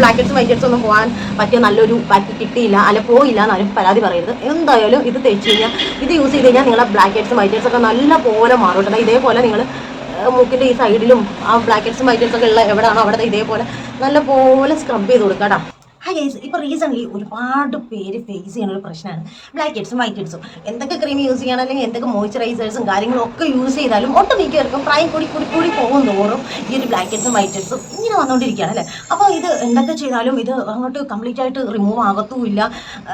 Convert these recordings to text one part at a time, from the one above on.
Black ഹെഡ്സും white ഒന്നും പോകാൻ പറ്റിയ നല്ലൊരു പാക്ക് കിട്ടിയില്ല. അല്ല പോയില്ല എന്നാലും പരാതി പറയരുത് എന്തായാലും ഇത് തേച്ച് കഴിഞ്ഞാൽ ഇത് യൂസ് ചെയ്ത് കഴിഞ്ഞാൽ നിങ്ങളെ ബ്ലാക്ക് ഹെഡ്സും വൈറ്റ് ഹെഡ്സ് ഒക്കെ നല്ല പോലെ മാറും ഇതേപോലെ നിങ്ങൾ മൂക്കിന്റെ ഈ സൈഡിലും ആ ബ്ലാക്ക് ഹെഡ്സും വൈറ്റ് ഒക്കെ ഉള്ള എവിടെയാണോ അവിടെ ഇതേപോലെ നല്ല പോലെ സ്ക്രബ് ചെയ്ത് കൊടുക്കാം കേട്ടോ. ഹായ് ഗൈസ് ഇപ്പോൾ റീസെന്റ്ലി ഒരുപാട് പേര് ഫേസ് ചെയ്യുന്ന ഒരു പ്രശ്നമാണ്. ബ്ലാക്ക് ഹെഡ്സും വൈറ്റ് ഹെഡ്സും എന്തൊക്കെ ക്രീം യൂസ് ചെയ്യണം അല്ലെങ്കിൽ എന്തൊക്കെ മോയ്സ്ചറൈസേഴ്സും കാര്യങ്ങളും ഒക്കെ യൂസ് ചെയ്താലും ഒട്ടുമിക്കവർക്കും പ്രായം കൂടി കൂടി കൂടി പോകും തോറും ഈ ഒരു ബ്ലാക്ക് ഹെഡ്സും വൈറ്റ് ഹെഡ്സും ഇങ്ങനെ വന്നുകൊണ്ടിരിക്കുകയാണ് അല്ലേ? അപ്പോൾ ഇത് എന്തൊക്കെ ചെയ്താലും ഇത് അങ്ങോട്ട് കംപ്ലീറ്റ് ആയിട്ട് റിമൂവ് ആകത്തുമില്ല.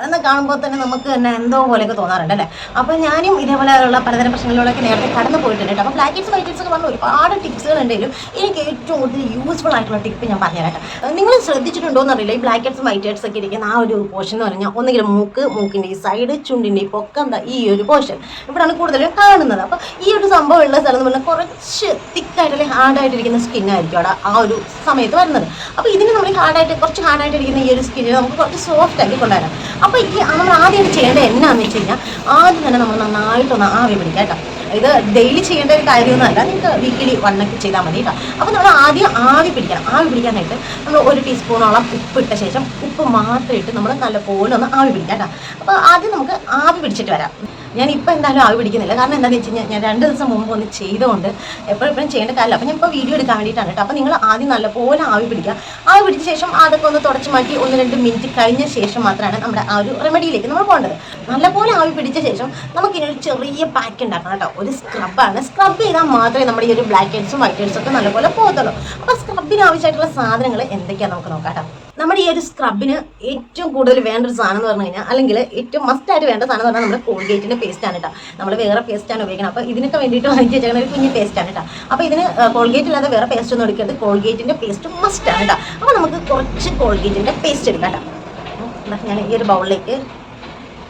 എന്ന് കാണുമ്പോൾ തന്നെ നമുക്ക് തന്നെ എന്തോ പോലെയൊക്കെ തോന്നാറുണ്ട് അല്ലേ? അപ്പോൾ ഞാനും ഇതേപോലെയുള്ള പലതരം പ്രശ്നങ്ങളിലൂടെയൊക്കെ നേരത്തെ കടന്നു പോയിട്ടുണ്ട് അപ്പോൾ ബ്ലാക്ക് ഹെഡ്സ് വൈറ്റ് ഹെഡ്സ് ഒക്കെ പറഞ്ഞ ഒരുപാട് ടിപ്സുകൾ ഉണ്ടെങ്കിലും എനിക്ക് ഏറ്റവും കൂടുതൽ യൂസ്ഫുൾ ആയിട്ടുള്ള ടിപ്പ് ഞാൻ പറഞ്ഞുതരാം നിങ്ങൾ ശ്രദ്ധിച്ചിട്ടുണ്ടോ എന്നറിയില്ല ഈ ബ്ലാക്ക് ഹെഡ്സ് വൈറ്റ് ഹെഡ്സ് ഒക്കെ ഇരിക്കുന്ന ആ ഒരു പോർഷൻ എന്ന് പറഞ്ഞാൽ ഒന്നുകിൽ മൂക്ക് മൂക്കിന്റെ ഈ സൈഡ് ചുണ്ടിന്റെ ഈ പൊക്കം എന്താ ഈ ഒരു പോർഷൻ ഇവിടെയാണ് കൂടുതലും കാണുന്നത്. അപ്പോൾ ഈ ഒരു സംഭവം ഉള്ള സ്ഥലം എന്ന് പറഞ്ഞാൽ കുറച്ച് തിക്കായിട്ട് അല്ലെങ്കിൽ ഹാർഡായിട്ടിരിക്കുന്ന സ്കിന്നായിരിക്കും അവിടെ ആ ഒരു സമയത്ത് വരുന്നത്. അപ്പോൾ ഇതിന് നമ്മൾ ഹാർഡായിട്ട് കുറച്ച് ഹാർഡായിട്ടിരിക്കുന്ന ഈ ഒരു സ്കിന്നിന് നമുക്ക് കുറച്ച് സോഫ്റ്റ് ആക്കി കൊണ്ടുവരാം. അപ്പോൾ ഈ നമ്മൾ ആദ്യമായിട്ട് ചെയ്യേണ്ടത് എന്നാന്ന് വെച്ച് കഴിഞ്ഞാൽ ആദ്യം തന്നെ നമ്മൾ നന്നായിട്ടൊന്ന് ആവി പിടിക്കാം കേട്ടോ. ഇത് ഡെയിലി ചെയ്യേണ്ട ഒരു കാര്യമൊന്നുമല്ല. നിങ്ങൾക്ക് വീക്കിലി വണ്ണൊക്കെ ചെയ്താൽ മതി കേട്ടോ അപ്പോൾ നമ്മൾ ആദ്യം ആവി പിടിക്കണം. ആവി പിടിക്കാനായിട്ട് നമ്മൾ ഒരു ടീസ്പൂണോളം ഉപ്പ് ഇട്ട ശേഷം ഉപ്പ് മാത്രം ഇട്ട് നമ്മൾ നല്ലപോലെ ഒന്ന് ആവി പിടിക്കാം കേട്ടോ അപ്പോൾ ആദ്യം നമുക്ക് ആവി പിടിച്ചിട്ട് വരാം. ഞാൻ ഇപ്പോൾ എന്തായാലും ആവി പിടിക്കുന്നില്ല. കാരണം എന്താണെന്ന് വെച്ച് കഴിഞ്ഞാൽ ഞാൻ രണ്ട് ദിവസം മുമ്പ് ഒന്ന് ചെയ്തുകൊണ്ട് എപ്പോഴും ചെയ്യേണ്ട കാര്യമില്ല. അപ്പോൾ ഞാൻ ഇപ്പോൾ വീഡിയോ എടുക്കാൻ വേണ്ടിയിട്ടാണ് കേട്ടോ. അപ്പോൾ നിങ്ങൾ ആദ്യം നല്ലപോലെ ആവി പിടിക്കുക. ആവി പിടിച്ച ശേഷം അതൊക്കെ ഒന്ന് തുടച്ച് മാറ്റി ഒന്ന് രണ്ട് മിനിറ്റ് കഴിഞ്ഞ ശേഷം മാത്രമാണ് നമ്മുടെ ആ ഒരു റെമഡിയിലേക്ക് നമ്മൾ പോകേണ്ടത്. നല്ലപോലെ ആവി പിടിച്ച ശേഷം നമുക്കിനി ഒരു ചെറിയ പാക്ക് ഉണ്ടാക്കണം കേട്ടോ. ഒരു സ്ക്രബാണ് സ്ക്രബ് ചെയ്താൽ മാത്രമേ നമ്മുടെ ഈ ഒരു ബ്ലാക്ക് ഹെഡ്സും വൈറ്റ് ഹെഡ്സും ഒക്കെ നല്ലപോലെ പോകത്തുള്ളൂ. അപ്പോൾ സ്ക്രബിന് ആവശ്യമായിട്ടുള്ള സാധനങ്ങൾ എന്തൊക്കെയാണ് നമുക്ക് നോക്കാം കേട്ടോ. നമ്മുടെ ഈ ഒരു സ്ക്രബിന് ഏറ്റവും കൂടുതൽ വേണ്ട ഒരു സാധനം എന്ന് പറഞ്ഞു കഴിഞ്ഞാൽ അല്ലെങ്കിൽ ഏറ്റവും മസ്റ്റ് ആയിട്ട് വേണ്ട സാധനം എന്ന് പറഞ്ഞാൽ നമ്മുടെ കോൾഗേറ്റിന്റെ പേസ്റ്റ് ആണ് കേട്ടോ നമ്മൾ വേറെ പേസ്റ്റ് ആണ് ഉപയോഗിക്കുന്നത് അപ്പോൾ ഇതിനൊക്കെ വേണ്ടിയിട്ട് വാങ്ങിച്ച് വെച്ചേക്കുന്ന ഒരു കുഞ്ഞ് പേസ്റ്റ് ആണ് കേട്ടോ അപ്പോൾ ഇതിന് കോൾഗേറ്റ് ഇല്ലാതെ വേറെ പേസ്റ്റ് ഒന്നും എടുക്കരുത്. കോൾഗേറ്റിന്റെ പേസ്റ്റ് മസ്റ്റ് ആണ് കേട്ടോ അപ്പോൾ നമുക്ക് കുറച്ച് കോൾഗേറ്റിന്റെ പേസ്റ്റ് എടുക്കാം കേട്ടോ ഞാൻ ഈ ഒരു ബൗളിലേക്ക്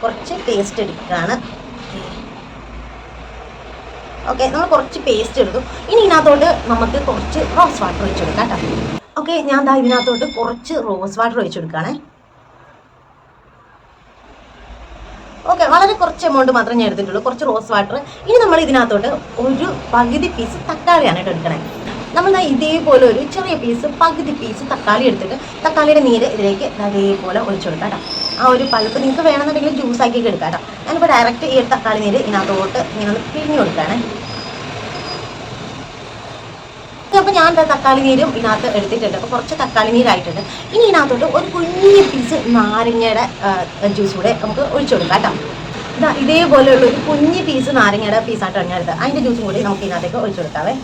കുറച്ച് പേസ്റ്റ് എടുക്കുകയാണ്. ഓക്കെ നമ്മൾ കുറച്ച് പേസ്റ്റ് എടുത്തു. ഇനി ഇതിനകത്തോട്ട് നമുക്ക് കുറച്ച് റോസ് വാട്ടർ ഒഴിച്ചു കൊടുക്കാം കേട്ടോ ഓക്കെ ഞാൻ ദാ ഇതിനകത്തോട്ട് കുറച്ച് റോസ് വാട്ടർ ഒഴിച്ചു കൊടുക്കുകയാണേ ഓക്കെ വളരെ കുറച്ച് എമൗണ്ട് മാത്രമേ ഞാൻ എടുത്തിട്ടുള്ളൂ. കുറച്ച് റോസ് വാട്ടർ ഇനി നമ്മൾ ഇതിനകത്തോട്ട് ഒരു പകുതി പീസ് തക്കാളിയാണ് കേട്ടോ എടുക്കണേ. നമ്മൾ ഇതേപോലെ ഒരു ചെറിയ പീസ് പകുതി പീസ് തക്കാളി എടുത്തിട്ട് തക്കാളിയുടെ നീര് ഇതിലേക്ക് അതേപോലെ ഒഴിച്ചു കൊടുക്കാം ആ ഒരു പഴുപ്പ് നിങ്ങൾക്ക് വേണമെന്നുണ്ടെങ്കിൽ ജ്യൂസ് ആക്കിയൊക്കെ എടുക്കാം കേട്ടോ. ഞാനിപ്പോൾ ഡയറക്റ്റ് ഈ തക്കാളി നീര് ഇതിനകത്തോട്ട് ഇങ്ങനെ ഒന്ന് പിഴിഞ്ഞു കൊടുക്കുകയാണേ അപ്പോൾ ഞാൻ തക്കാളി നീരും ഇതിനകത്ത് എടുത്തിട്ടുണ്ട്. അപ്പോൾ കുറച്ച് തക്കാളി നീരായിട്ടുണ്ട്. ഇനി ഇതിനകത്തോട്ട് ഒരു കുഞ്ഞു പീസ് നാരങ്ങയുടെ ജ്യൂസ് കൂടെ നമുക്ക് ഒഴിച്ചു കൊടുക്കാം കേട്ടോ. ഇതാ ഇതേപോലെയുള്ള ഒരു കുഞ്ഞു പീസ് നാരങ്ങയുടെ പീസായിട്ടാണ് ഞാൻ എടുത്തത് അതിന്റെ ജ്യൂസും കൂടി നമുക്ക് ഇതിനകത്തേക്ക് ഒഴിച്ചു കൊടുക്കാവേ.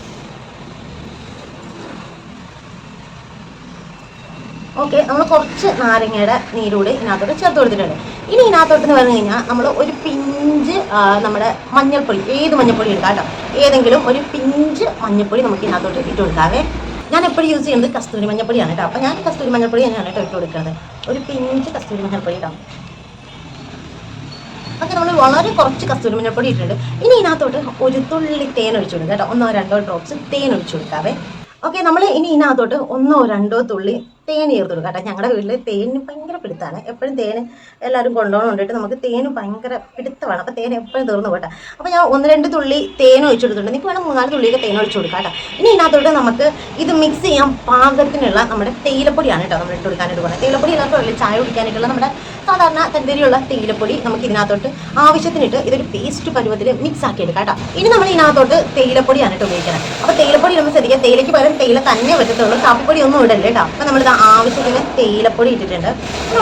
ഓക്കെ നമ്മൾ കുറച്ച് നാരങ്ങയുടെ നീരൂടെ ഇതിനകത്തോട്ട് ചേർത്ത് കൊടുത്തിട്ടുണ്ട്. ഇനി ഇതിനകത്തോട്ട് എന്ന് പറഞ്ഞു കഴിഞ്ഞാൽ നമ്മൾ ഒരു പിഞ്ച് നമ്മുടെ മഞ്ഞൾപ്പൊടി ഏത് മഞ്ഞൾപ്പൊടി എടുക്കാം കേട്ടോ? ഏതെങ്കിലും ഒരു പിഞ്ച് മഞ്ഞൾപ്പൊടി നമുക്ക് ഇതിനകത്തോട്ട് ഇട്ട് കൊടുക്കാവേ. ഞാൻ എപ്പോഴും യൂസ് ചെയ്യുന്നത് കസ്തൂരി മഞ്ഞൾപ്പൊടിയാണ് കേട്ടോ. അപ്പോൾ ഞാൻ കസ്തൂരി മഞ്ഞൾപ്പൊടി തന്നെയാണ് കേട്ടോ ഇട്ട് കൊടുക്കുന്നത്. ഒരു പിഞ്ച് കസ്തൂരി മഞ്ഞൾപ്പൊടി ഇടാം. ഓക്കെ നമ്മൾ വളരെ കുറച്ച് കസ്തൂരി മഞ്ഞൾപ്പൊടി ഇട്ടിട്ടുണ്ട്. ഇനി ഇതിനകത്തോട്ട് ഒരു തുള്ളി തേൻ ഒഴിച്ചു കൊടുക്കാം കേട്ടോ. ഒന്നോ രണ്ടോ ഡ്രോപ്സ് തേൻ ഒഴിച്ചു കൊടുക്കാവേ. ഓക്കെ നമ്മൾ ഇനി ഇതിനകത്തോട്ട് ഒന്നോ രണ്ടോ തുള്ളി തേൻ ചേർത്ത് കൊടുക്കുക കേട്ടോ. ഞങ്ങളുടെ വീട്ടിൽ തേനിന് ഭയങ്കര പിടുത്താണ്. എപ്പോഴും തേൻ എല്ലാവരും കൊണ്ടുപോകണം കൊണ്ടിട്ട് നമുക്ക് തേന് ഭയങ്കര പിടുത്തമാണ്. അപ്പോൾ തേൻ എപ്പോഴും തീർന്നു പോട്ടെ. അപ്പോൾ ഞാൻ ഒന്ന് രണ്ട് തുള്ളി തേൻ ഒഴിച്ചു കൊടുത്തിട്ടുണ്ട് നിങ്ങൾക്ക് വേണം മൂന്നാൽ തുള്ളിയൊക്കെ തേൻ ഒഴിച്ചു കൊടുക്കാം കേട്ടോ. ഇനി ഇതിനകത്തോട്ട് നമുക്ക് ഇത് മിക്സ് ചെയ്യാൻ പാകത്തിനുള്ള നമ്മുടെ തേയിലപ്പൊടിയാണ് കേട്ടോ നമ്മൾ ഇട്ട് കൊടുക്കാനായിട്ട് പോകുന്നത് തേയിലപ്പൊടി ഇതിനകത്തുള്ള ചായ കുടിക്കാനായിട്ടുള്ള നമ്മുടെ സാധാരണ തന്തരിയുള്ള തേയിലപ്പൊടി നമുക്ക് ഇതിനകത്തോട്ട് ആവശ്യത്തിനിട്ട് ഇതൊരു പേസ്റ്റ് പരുവത്തിൽ മിക്സ് ആക്കി എടുക്കാം കേട്ടോ. ഇനി നമ്മൾ ഇതിനകത്തോട്ട് തേയിലപ്പൊടിയാണ് കേട്ടോ ഉപയോഗിക്കുന്നത് അപ്പോൾ തേയിലപ്പൊടി നമ്മൾ ശ്രദ്ധിക്കുക തേയിലയ്ക്ക് പകരം തേയില തന്നെ പറ്റത്തുള്ളൂ. കാപ്പിപ്പൊടി ഒന്നും ഇടല്ലേ കേട്ടോ. അപ്പോൾ നമ്മളിത് ആവശ്യത്തിന് തേയിലപ്പൊടി ഇട്ടിട്ടുണ്ട്.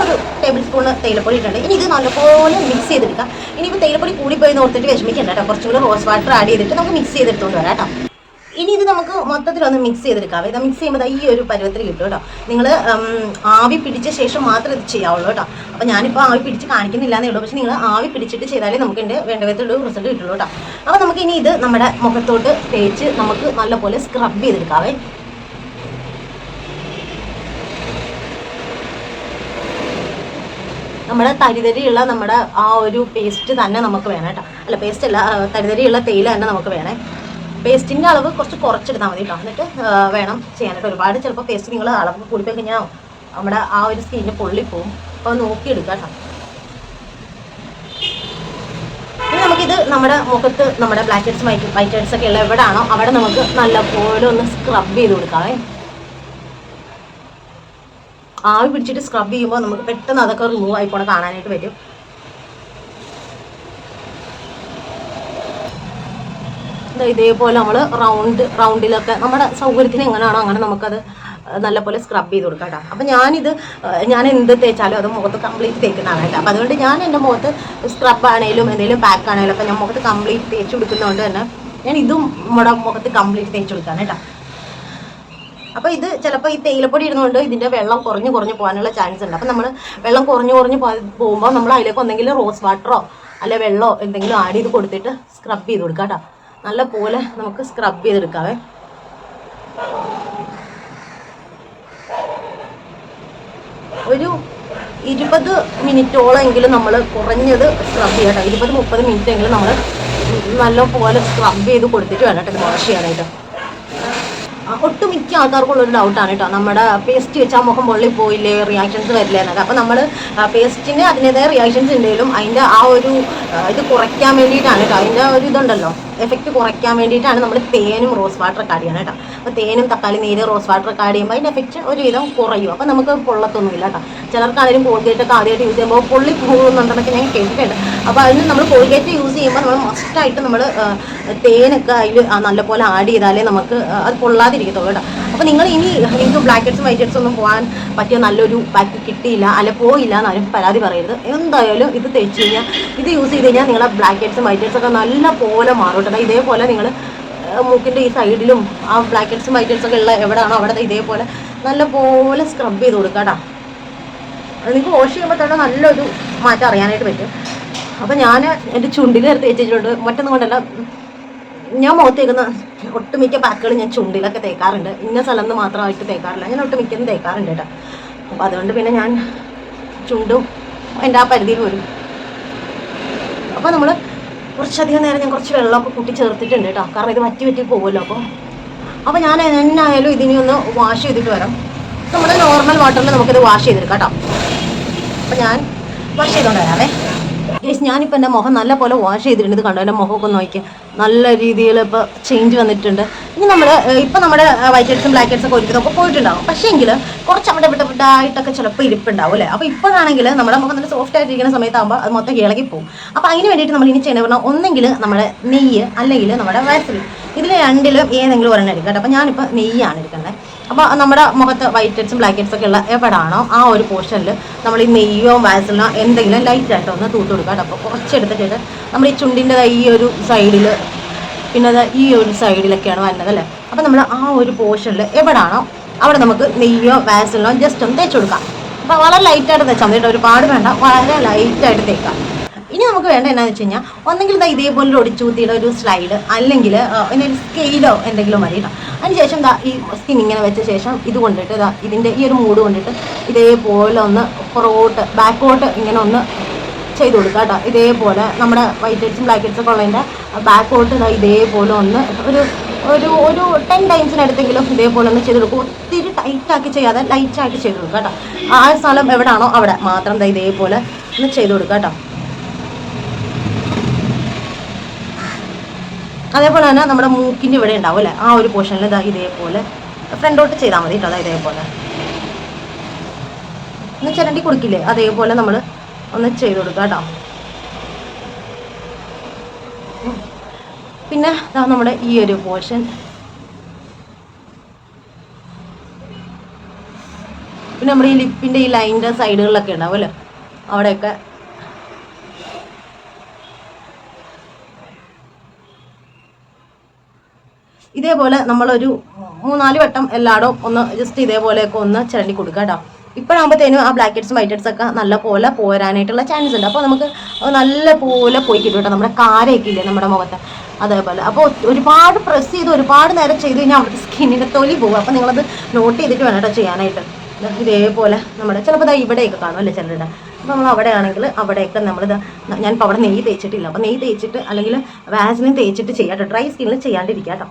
ഒരു ടേബിൾ സ്പൂണ് തേയിലപ്പൊടി ഇട്ടിട്ടുണ്ട്. ഇനി ഇത് നല്ലപോലെ മിക്സ് ചെയ്തെടുക്കാം. ഇനിയിപ്പോൾ തേയിലപ്പൊടി കൂടിപ്പോയി ഓർത്തിട്ട് വിഷമിക്കണ്ട കേട്ടോ. കുറച്ചും കൂടി റോസ് വാട്ടർ ആഡ് ചെയ്തിട്ട് നമുക്ക് മിക്സ് ചെയ്തെടുത്തുകൊണ്ട് വരാം കേട്ടോ. ഇനി ഇത് നമുക്ക് മൊത്തത്തിലൊന്ന് മിക്സ് ചെയ്തെടുക്കാം. ഇത് മിക്സ് ചെയ്യുമ്പോൾ ഈ ഒരു പരുവത്തിൽ കിട്ടും കേട്ടോ. നിങ്ങൾ ആവി പിടിച്ച ശേഷം മാത്രമേ ഇത് ചെയ്യാവുള്ളൂ കേട്ടോ. അപ്പോൾ ഞാനിപ്പോൾ ആവി പിടിച്ച് കാണിക്കുന്നില്ല എന്നേ ഉള്ളൂ. പക്ഷേ നിങ്ങൾ ആവി പിടിച്ചിട്ട് ചെയ്താലേ നമുക്ക് എന്റെ വേണ്ട വിധത്തിലുള്ള റിസൾട്ട് കിട്ടുള്ളൂ കേട്ടോ. അപ്പോൾ നമുക്ക് ഇനി ഇത് നമ്മുടെ മുഖത്തോട്ട് തേച്ച് നമുക്ക് നല്ലപോലെ സ്ക്രബ് ചെയ്തെടുക്കാവേ. നമ്മുടെ തരിതരിയുള്ള നമ്മുടെ ആ ഒരു പേസ്റ്റ് തന്നെ നമുക്ക് വേണം കേട്ടോ. അല്ല പേസ്റ്റ് അല്ല തരിതരിയുള്ള തേയില തന്നെ നമുക്ക് വേണേ. പേസ്റ്റിന്റെ അളവ് കുറച്ച് കുറച്ചെടുത്താൽ മതി കേട്ടോ. എന്നിട്ട് വേണം ചെയ്യാനായിട്ട് ഒരുപാട് ചിലപ്പോൾ പേസ്റ്റ് നിങ്ങൾ അളവ് കൂടിപ്പോയി കഴിഞ്ഞാൽ നമ്മുടെ ആ ഒരു സ്കിന്നിന് പൊള്ളിപ്പോവും അപ്പോൾ നോക്കിയെടുക്കുക കേട്ടോ. നമുക്കിത് നമ്മുടെ മുഖത്ത് നമ്മുടെ ബ്ലാക്ക് ഹെഡ്സ് വൈറ്റ് ഹെഡ്സ് ഒക്കെ ഉള്ള എവിടെയാണോ അവിടെ നമുക്ക് നല്ലപോലെ ഒന്ന് സ്ക്രബ് ചെയ്ത് കൊടുക്കാവേ ആവി പിടിച്ചിട്ട് സ്ക്രബ് ചെയ്യുമ്പോൾ നമുക്ക് പെട്ടെന്ന് അതൊക്കെ റിമൂവ് ആയി പോണ കാണാനായിട്ട് പറ്റും. ഇതേപോലെ നമ്മൾ റൗണ്ട് റൗണ്ടിലൊക്കെ നമ്മുടെ സൗകര്യത്തിന് എങ്ങനെയാണോ അങ്ങനെ നമുക്കത് നല്ലപോലെ സ്ക്രബ് ചെയ്ത് കൊടുക്കാം കേട്ടോ. അപ്പം ഞാനിത് ഞാൻ എന്ത് തേച്ചാലും അത് മുഖത്ത് കംപ്ലീറ്റ് തേക്കുന്നതാണ് കേട്ടോ. അപ്പം അതുകൊണ്ട് ഞാൻ എന്റെ മുഖത്ത് സ്ക്രബ് ആണെങ്കിലും എന്തെങ്കിലും പാക്ക് ആണെങ്കിലും അപ്പം ഞാൻ മുഖത്ത് കംപ്ലീറ്റ് തേച്ച് കൊടുക്കുന്നതുകൊണ്ട് തന്നെ ഞാൻ ഇതും നമ്മുടെ മുഖത്ത് കംപ്ലീറ്റ് തേച്ച് കൊടുക്കാണ് കേട്ടോ. അപ്പോൾ ഇത് ചിലപ്പോൾ ഈ തേയിലപ്പൊടി ഇടുന്നതുകൊണ്ട് ഇതിന്റെ വെള്ളം കുറഞ്ഞു കുറഞ്ഞു പോകാനുള്ള ചാൻസ് ഉണ്ട്. അപ്പോൾ നമ്മൾ വെള്ളം കുറഞ്ഞു കുറഞ്ഞു പോകുമ്പോൾ നമ്മൾ അതിലേക്ക് എന്തെങ്കിലും റോസ് വാട്ടറോ അല്ലെ വെള്ളമോ എന്തെങ്കിലും ആഡ് ചെയ്ത് കൊടുത്തിട്ട് സ്ക്രബ് ചെയ്ത് കൊടുക്കാം കേട്ടോ നല്ല പോലെ നമുക്ക് സ്ക്രബ് ചെയ്തെടുക്കാവേ. ഒരു ഇരുപത് മിനിറ്റോളെങ്കിലും നമ്മൾ കുറഞ്ഞത് സ്ക്രബ് ചെയ്യട്ടോ ഇരുപത് മുപ്പത് മിനിറ്റെങ്കിലും നമ്മൾ നല്ല പോലെ സ്ക്രബ് ചെയ്ത് കൊടുത്തിട്ട് വേണം കേട്ടോ വാഷ് ചെയ്യാനായിട്ട്. ഒട്ടുമിക്ക ആൾക്കാർക്കുള്ള ഒരു ഡൗട്ടാണ് കേട്ടോ. നമ്മുടെ പേസ്റ്റ് വെച്ചാൽ മുഖം പൊള്ളി പോയില്ലേ റിയാക്ഷൻസ് വരില്ല എന്നൊക്കെ. അപ്പോൾ നമ്മൾ പേസ്റ്റിന് അതിന്റെതായ റിയാക്ഷൻസ് ഉണ്ടെങ്കിലും അതിന്റെ ആ ഒരു ഇത് കുറയ്ക്കാൻ വേണ്ടിയിട്ടാണ് കേട്ടോ. അതിന്റെ ഒരു ഇതുണ്ടല്ലോ. എഫക്റ്റ് കുറയ്ക്കാൻ വേണ്ടിയിട്ടാണ് നമ്മൾ തേനും റോസ് വാട്ടർ ആഡ് ചെയ്യണം കേട്ടോ. അപ്പോൾ തേനും തക്കാളി നീര് റോസ് വാട്ടർ ആഡ് ചെയ്യുമ്പോൾ അതിന്റെ എഫക്റ്റ് ഒരുവിധം കുറയും. അപ്പോൾ നമുക്ക് പൊള്ളത്തൊന്നുമില്ല കേട്ടോ. ചിലർക്കാണെങ്കിലും കോൾഗേറ്റ് ഒക്കെ ആദ്യമായിട്ട് യൂസ് ചെയ്യുമ്പോൾ പൊള്ളി പോകുന്നുണ്ടെന്നൊക്കെ ഞാൻ കേട്ടിട്ടുണ്ട്. അപ്പോൾ അതിന് നമ്മൾ കോൾഗേറ്റ് യൂസ് ചെയ്യുമ്പോൾ നമ്മൾ മസ്റ്റായിട്ട് നമ്മൾ തേനൊക്കെ അതിൽ നല്ലപോലെ ആഡ് ചെയ്താലേ നമുക്ക് അത് പൊള്ളാതിരിക്കത്തുള്ളൂ കേട്ടോ. അപ്പോൾ നിങ്ങൾ ഇനി നിങ്ങൾക്ക് ബ്ലാക്ക് ഹെഡ്സും വൈറ്റ് ഹെഡ്സും ഒന്നും പോകാൻ പറ്റിയ നല്ലൊരു പാക്ക് കിട്ടിയില്ല അല്ല പോയില്ല എന്നാലും പരാതി പറയരുത്. എന്തായാലും ഇത് തേച്ച് കഴിഞ്ഞാൽ ഇത് യൂസ് ചെയ്ത് കഴിഞ്ഞാൽ നിങ്ങളെ ബ്ലാക്ക് ഹെഡ്സും വൈറ്റ് ഹെഡ്സും ഒക്കെ നല്ല പോലെ മാറും കേട്ടോ ഇതേപോലെ നിങ്ങൾ മൂക്കിന്റെ ഈ സൈഡിലും ആ ബ്ലാക്ക് ഹെഡ്സും ഒക്കെ ഉള്ള എവിടെയാണോ അവിടെ ഇതേപോലെ നല്ലപോലെ സ്ക്രബ് ചെയ്ത് കൊടുക്കുക കേട്ടോ. നിങ്ങൾക്ക് വാഷ് ചെയ്യുമ്പോൾ തന്നെ നല്ലൊരു മാറ്റം അറിയാനായിട്ട് പറ്റും. അപ്പം ഞാൻ എന്റെ ചുണ്ടിൽ എടുത്ത് തേച്ചിട്ടുണ്ട് മറ്റൊന്നും കൊണ്ടല്ല. ഞാൻ മുഖത്ത് തേക്കുന്ന ഒട്ടുമിക്ക പാക്കുകൾ ഞാൻ ചുണ്ടിലൊക്കെ തേക്കാറുണ്ട്. ഇന്ന സ്ഥലം നിന്ന് മാത്രമായിട്ട് തേക്കാറില്ല. ഞാൻ ഒട്ടുമിക്കതും തേക്കാറുണ്ട് കേട്ടോ. അപ്പോൾ അതുകൊണ്ട് പിന്നെ ഞാൻ ചുണ്ടും എന്റെ ആ പരിധിയിൽ വരും. അപ്പോൾ നമ്മൾ കുറച്ചധികം നേരം ഞാൻ കുറച്ച് വെള്ളമൊക്കെ കൂട്ടി ചേർത്തിട്ടുണ്ട് കേട്ടോ. കാരണം ഇത് വറ്റി വറ്റി പോകുമല്ലോ അപ്പോൾ അപ്പോൾ ഞാൻ എന്നായാലും ഇതിനെ ഒന്ന് വാഷ് ചെയ്തിട്ട് വരാം. നമ്മുടെ നോർമൽ വാട്ടറിൽ നമുക്കിത് വാഷ് ചെയ്തെടുക്കാം കേട്ടോ. അപ്പോൾ ഞാൻ വാഷ് ചെയ്തുകൊണ്ട് വരാമേ ഗേസ് ഞാനിപ്പോൾ എന്റെ മുഖം നല്ല പോലെ വാഷ് ചെയ്തിട്ടുണ്ട്. ഇത് കണ്ടോ? എന്റെ മുഖമൊക്കെ നോക്കി നല്ല രീതിയിൽ ഇപ്പോൾ ചേഞ്ച് വന്നിട്ടുണ്ട്. ഇനി നമ്മൾ ഇപ്പോൾ നമ്മുടെ വൈറ്റ് ഹെഡ്സും ബ്ലാക്ക് ഹെഡ്സും ഒക്കെ ഒരുക്കുന്നൊക്കെ പക്ഷേ എങ്കിൽ കുറച്ച് അവിടെ ഇവിടെ ആയിട്ടൊക്കെ ചിലപ്പോൾ ഇരിപ്പുണ്ടാവും അല്ലേ? അപ്പോൾ ഇപ്പോഴാണെങ്കിൽ നമ്മുടെ മുഖം നല്ല സോഫ്റ്റ് ആയിട്ടിരിക്കുന്ന സമയത്താകുമ്പോൾ അത് മൊത്തം ഇളകി പോകും അപ്പോൾ അതിന് വേണ്ടിയിട്ട് നമ്മൾ ഇനി ചെയ്യണമെന്ന് പറഞ്ഞാൽ ഒന്നെങ്കിൽ നമ്മുടെ നെയ്യ് അല്ലെങ്കിൽ നമ്മുടെ വാസലിൻ ഇതിൽ രണ്ടിലും ഏതെങ്കിലും ഒരെണ്ണം എടുക്കട്ടെ കേട്ടോ. അപ്പോൾ ഞാനിപ്പോൾ നെയ്യാണ് എടുക്കുന്നത്. അപ്പോൾ നമ്മുടെ മുഖത്ത് വൈറ്റ് ഹെഡ്സും ബ്ലാക്ക് ഹെഡ്സും ഒക്കെ ഉള്ള എവിടാണോ ആ ഒരു പോർഷനിൽ നമ്മൾ ഈ നെയ്യോ വാസലിനോ എന്തെങ്കിലും ലൈറ്റ് ആയിട്ട് ഒന്ന് തൂത്ത് കൊടുക്കാം അപ്പോൾ അപ്പോൾ കുറച്ചെടുത്തിട്ട് നമ്മൾ ഈ ചുണ്ടിന്റെ ഈ ഒരു സൈഡിൽ പിന്നെ അത് ഈ ഒരു സൈഡിലൊക്കെയാണ് വരുന്നത് അല്ലേ? അപ്പോൾ നമ്മൾ ആ ഒരു പോർഷനിൽ എവിടാണോ അവിടെ നമുക്ക് നെയ്യോ വാസലിനോ ജസ്റ്റ് ഒന്ന് തേച്ച് കൊടുക്കാം. അപ്പോൾ വളരെ ലൈറ്റായിട്ട് തേച്ചാൽ മതി ഒരുപാട് വേണ്ട. വളരെ ലൈറ്റായിട്ട് തേക്കാം. ഇനി നമുക്ക് വേണ്ട എന്നാന്ന് വെച്ച് കഴിഞ്ഞാൽ ഒന്നെങ്കിൽ ദാ ഇതേപോലെ ഒടിച്ചൂത്തിയുടെ ഒരു സ്ലൈഡ് അല്ലെങ്കിൽ ഒരു സ്കെയിലോ എന്തെങ്കിലും മതി കേട്ടോ അതിനുശേഷം ദാ ഈ സ്കിൻ ഇങ്ങനെ വെച്ച ശേഷം ഇത് കൊണ്ടിട്ട് ദാ ഇതിന്റെ ഈ ഒരു മൂഡ് കൊണ്ടിട്ട് ഇതേപോലെ ഒന്ന് പുറകോട്ട് ബാക്കോട്ട് ഇങ്ങനെ ഒന്ന് ചെയ്ത് കൊടുക്കുക കേട്ടോ ഇതേപോലെ നമ്മുടെ വൈറ്റ് ഹെഡ്സും ബ്ലാക്ക് ഹെഡ്സും ഒക്കെ ഉള്ളതിന്റെ ബാക്കോട്ട് ഇതാ ഇതേപോലെ ഒന്ന് ഒരു ഒരു ഒരു ടെൻ ടൈംസിനടുത്തെങ്കിലും ഇതേപോലെ ഒന്ന് ചെയ്ത് കൊടുക്കും. ഒത്തിരി ടൈറ്റാക്കി ചെയ്യാതെ ലൈറ്റാക്കി ചെയ്ത് കൊടുക്കുക കേട്ടോ ആ സ്ഥലം എവിടെയാണോ അവിടെ മാത്രം ഇതേപോലെ ഒന്ന് ചെയ്ത് കൊടുക്കുക കേട്ടോ അതേപോലെ തന്നെ നമ്മുടെ മൂക്കിന്റെ ഇവിടെ ഉണ്ടാവും അല്ലേ? ആ ഒരു പോർഷനിൽ ഇതാ ഇതേപോലെ ഫ്രണ്ടോട്ട് ചെയ്താൽ മതി കേട്ടോ അതാ ഇതേപോലെ. ഒന്ന് ചിരണ്ടി കൊടുക്കില്ലേ? അതേപോലെ നമ്മൾ ഒന്ന് ചെയ്ത് കൊടുക്കുക കേട്ടോ. പിന്നെ ഇതാ നമ്മുടെ ഈ ഒരു പോർഷൻ പിന്നെ നമ്മുടെ ഈ ലിപ്പിന്റെ ഈ ലൈനിന്റെ സൈഡുകളിലൊക്കെ ഉണ്ടാവും അല്ലേ? അവിടെയൊക്കെ ഇതേപോലെ നമ്മളൊരു മൂന്നാൽ വട്ടം എല്ലായിടവും ഒന്ന് ജസ്റ്റ് ഇതേപോലെയൊക്കെ ഒന്ന് ചിരണ്ടി കൊടുക്കുക കേട്ടോ. ഇപ്പോഴാകുമ്പോഴത്തേനും ആ ബ്ലാക്ക് ഹെഡ്സും വൈറ്റ് ഹെഡ്സ് ഒക്കെ നല്ല പോലെ പോരാനായിട്ടുള്ള ചാൻസ് ഉണ്ട്. അപ്പോൾ നമുക്ക് നല്ല പോലെ പോയി കിട്ടും നമ്മുടെ കാരയൊക്കെ ഇല്ലേ നമ്മുടെ മുഖത്ത്. അതേപോലെ. അപ്പോൾ ഒരുപാട് പ്രസ് ചെയ്ത് ഒരുപാട് നേരം ചെയ്ത് കഴിഞ്ഞാൽ അവിടുത്തെ സ്കിന്നിന്റെ തൊലി പോകും. അപ്പോൾ നിങ്ങളത് നോട്ട് ചെയ്തിട്ട് വേണം ചെയ്യാനായിട്ട്. ഇതേപോലെ നമ്മുടെ ചിലപ്പോൾ ഇതാ ഇവിടെയൊക്കെ കാണും അല്ലേ ചിലരുടെ. അപ്പോൾ നമ്മൾ അവിടെ ആണെങ്കിൽ അവിടെയൊക്കെ നമ്മൾ ഞാനിപ്പോൾ അവിടെ നെയ്യ് തേച്ചിട്ടില്ല. അപ്പോൾ നെയ്യ് തേച്ചിട്ട് അല്ലെങ്കിൽ വാസിനും തേച്ചിട്ട് ചെയ്യാം ഡ്രൈ സ്കിന്നിൽ ചെയ്യാണ്ടിരിക്കാം കേട്ടോ.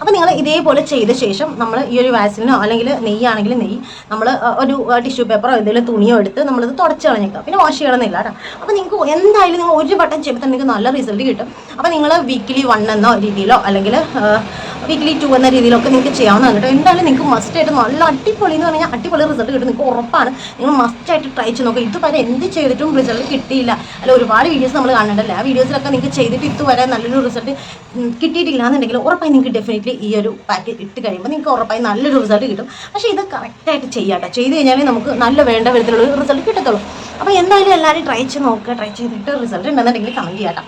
അപ്പോൾ നിങ്ങൾ ഇതേപോലെ ചെയ്ത ശേഷം നമ്മൾ ഈ ഒരു വാസിലിനോ അല്ലെങ്കിൽ നെയ്യാണെങ്കിൽ നെയ്യ് നമ്മൾ ഒരു ടിഷ്യൂ പേപ്പറോ എന്തെങ്കിലും തുണിയോ എടുത്ത് നമ്മളിത് തുടച്ച് കളഞ്ഞേക്കുക. പിന്നെ വാഷ് ചെയ്യണമെന്നില്ല കേട്ടോ. അപ്പോൾ നിങ്ങൾക്ക് എന്തായാലും നിങ്ങൾ ഒരു വട്ടം ചെയ്യുമ്പോൾ തന്നെ നിങ്ങൾക്ക് നല്ല റിസൾട്ട് കിട്ടും. അപ്പോൾ നിങ്ങൾ വീക്കിലി വൺ എന്ന രീതിയിലോ അല്ലെങ്കിൽ വീക്കിലി ടു എന്ന രീതിയിലൊക്കെ നിങ്ങൾക്ക് ചെയ്യാവുന്നതാണ് കേട്ടോ. എന്തായാലും നിങ്ങൾക്ക് മസ്റ്റ് ആയിട്ട് നല്ല അടിപൊളി എന്ന് പറഞ്ഞാൽ അടിപൊളി റിസൾട്ട് കിട്ടും. നിങ്ങൾക്ക് ഉറപ്പാണ്. നിങ്ങൾ മസ്റ്റ് ആയിട്ട് ട്രൈ ചെയ്ത് നോക്കുക. ഇതുവരെ എന്ത് ചെയ്തിട്ടും റിസൾട്ട് കിട്ടിയില്ല. അല്ല ഒരുപാട് വീഡിയോസ് നമ്മൾ കാണണ്ടല്ലേ ആ വീഡിയോസിലൊക്കെ നിങ്ങൾക്ക് ചെയ്തിട്ട് ഇതുവരെ നല്ലൊരു റിസൾട്ട് കിട്ടിയിട്ടില്ല എന്നുണ്ടെങ്കിൽ ഉറപ്പായി നിങ്ങൾക്ക് ഡെഫിനറ്റ്ലി ഈ ഒരു പാക്ക് ഇട്ട് കഴിയുമ്പോൾ നിങ്ങൾക്ക് ഉറപ്പായി നല്ലൊരു റിസൾട്ട് കിട്ടും. പക്ഷേ ഇത് കറക്റ്റായിട്ട് ചെയ്യാട്ടോ. ചെയ്ത് കഴിഞ്ഞാലേ നമുക്ക് നല്ല വേണ്ട വിധത്തിലുള്ള റിസൾട്ട് കിട്ടത്തുള്ളൂ. അപ്പോൾ എന്തായാലും എല്ലാവരും ട്രൈ ചെയ്ത് നോക്കുക ട്രൈ ചെയ്തിട്ട് റിസൾട്ട് ഉണ്ടെന്നുണ്ടെങ്കിൽ കമന്റ് ചെയ്യാട്ടോ.